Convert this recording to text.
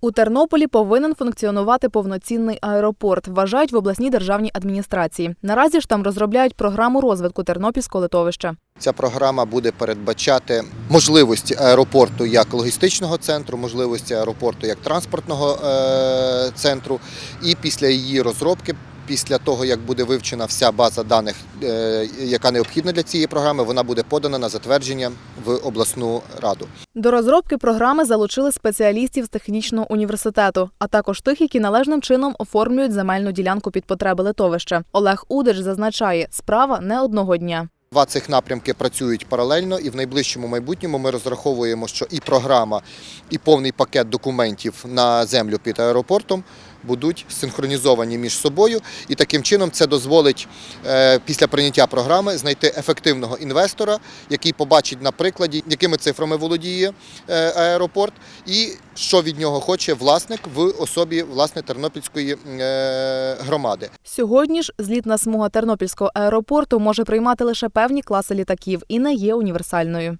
У Тернополі повинен функціонувати повноцінний аеропорт, вважають в обласній державній адміністрації. Наразі ж там розробляють програму розвитку Тернопільського литовища. Ця програма буде передбачати можливості аеропорту як логістичного центру, можливості аеропорту як транспортного е, центру. І після її розробки, після того як буде вивчена вся база даних, е, яка необхідна для цієї програми, вона буде подана на затвердження в обласну раду. До розробки програми залучили спеціалістів з технічного університету, а також тих, які належним чином оформлюють земельну ділянку під потреби литовища. Олег Удич зазначає, справа не одного дня. Два цих напрямки працюють паралельно, і в найближчому майбутньому ми розраховуємо, що і програма, і повний пакет документів на землю під аеропортом будуть синхронізовані між собою, і таким чином це дозволить е, після прийняття програми знайти ефективного інвестора, який побачить на прикладі, якими цифрами володіє е, аеропорт, і що від нього хоче власник в особі власне Тернопільської е, громади. Сьогодні ж злітна смуга Тернопільського аеропорту може приймати лише певні класи літаків і не є універсальною.